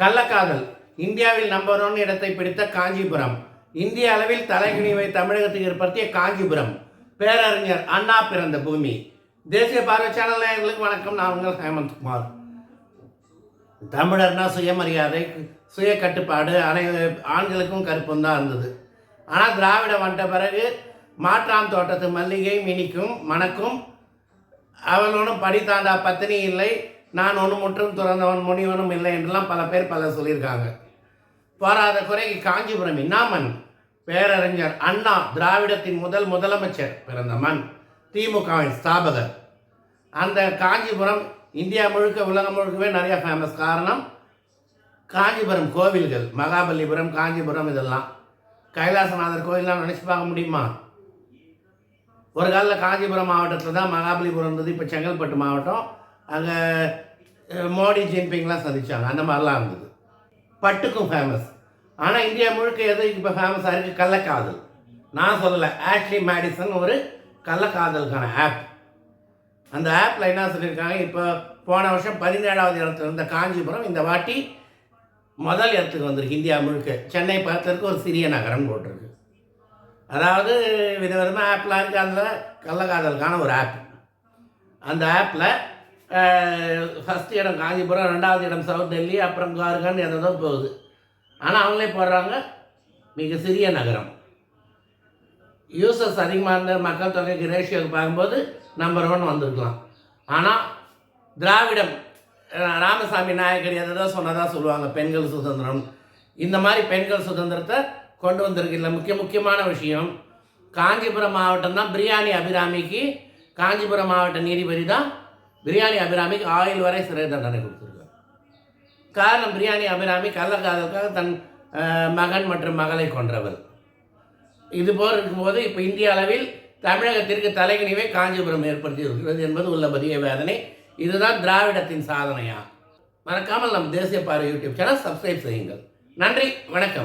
கள்ளக்காதல். இந்தியாவில் number one இடத்தை பிடித்த காஞ்சிபுரம். இந்திய அளவில் தலைகுனிவை தமிழகத்துக்கு ஏற்படுத்திய காஞ்சிபுரம். பேரறிஞர் அண்ணா பிறந்த பூமி. தேசிய பார்வை சேனல் நேயர்களுக்கு வணக்கம். நான் உங்கள் ஹேமந்த் குமார் தமிழர்னா சுயமரியாதை சுய கட்டுப்பாடு அனை ஆண்களுக்கும் கருப்பும் தான் இருந்தது. ஆனால் திராவிடம் வந்த பிறகு மாற்றான் தோட்டத்து மல்லிகை மினிக்கும் மணக்கும் அவன் படித்தாண்டா பத்தினி இல்லை. நான் ஒன்று முற்றும் துறந்தவன் முனிவனும் இல்லை என்றெல்லாம் பல பேர் பல சொல்லியிருக்காங்க. போராத குறைக்கு காஞ்சிபுரம் இன்னாமன் பேரறிஞர் அண்ணா திராவிடத்தின் முதல் முதலமைச்சர் பிறந்த மண் திமுகவின் ஸ்தாபகர். அந்த காஞ்சிபுரம் இந்தியா முழுக்க உலகம் முழுக்கவே நிறைய ஃபேமஸ் காரணம் காஞ்சிபுரம் கோவில்கள் மகாபலிபுரம் காஞ்சிபுரம் இதெல்லாம். கைலாசநாதர் கோயிலெலாம் நினச்சி பார்க்க முடியுமா? ஒரு காலத்தில் காஞ்சிபுரம் மாவட்டத்தில் தான் மகாபலிபுரம் இருந்தது இப்போ செங்கல்பட்டு மாவட்டம். அங்கே மோடி ஜின்பிங்லாம் சந்திச்சாங்க. அந்த மாதிரிலாம் இருந்தது. பட்டுக்கும் ஃபேமஸ் ஆனால் இந்தியா முழுக்க எது இப்போ ஃபேமஸாக இருக்குது கள்ளக்காதல். நான் சொல்லலை. ஆஷ்லி மேடிசன் ஒரு கள்ளக்காதலுக்கான ஆப் அந்த ஆப்பில் என்ன சொல்லியிருக்காங்க? இப்போ போன வருஷம் பதினேழாவது இடத்துல இருந்த காஞ்சிபுரம் இந்த வாட்டி முதல் இடத்துக்கு வந்திருக்கு இந்தியா முழுக்க. சென்னை பக்கத்திற்கு ஒரு சிறிய நகரம் போட்டிருக்கு. அதாவது விதவிதமாக ஆப்லாம் இருக்குது அதில் கள்ளக்காதலுக்கான ஒரு ஆப் அந்த ஆப்பில் ஃபஸ்ட் இடம் காஞ்சிபுரம் ரெண்டாவது இடம் சவுத் டெல்லி அப்புறம் கார்கன் எதோ போகுது. ஆனால் அவங்களே போடுறாங்க. மிக சிறிய நகரம். யூசஸ் அதிகமாக இருந்த மக்கள் தொகைக்கு ரேஷியோக்கு பார்க்கும்போது நம்பர் ஒன் வந்திருக்கலாம். ஆனால் திராவிடம் ராமசாமி நாயக்கர் எதை தான் சொன்னதாக சொல்லுவாங்க பெண்கள் சுதந்திரம். இந்த மாதிரி பெண்கள் சுதந்திரத்தை கொண்டு வந்திருக்கு முக்கிய முக்கியமான விஷயம் காஞ்சிபுரம் மாவட்டம் தான் பிரியாணி அபிராமிக்கு காஞ்சிபுரம் மாவட்ட நீதிபதி தான் பிரியாணி அபிராமிக்கு ஆயில் வரை சிறை தண்டனை கொடுத்துருக்காங்க காரணம் பிரியாணி அபிராமி கள்ளக்காதலுக்காக தன் மகன் மற்றும் மகளை கொன்றவர். இது போல் இருக்கும்போது இப்போ இந்திய அளவில் தமிழகத்திற்கு தலைகனிவை காஞ்சிபுரம் ஏற்படுத்தி இருக்கிறது என்பது உள்ள பெரிய வேதனை. இதுதான் திராவிடத்தின் சாதனையா? மறக்காமல் நம் தேசிய பார்வை யூடியூப் சேனல் சப்ஸ்கிரைப் செய்யுங்கள். நன்றி வணக்கம்.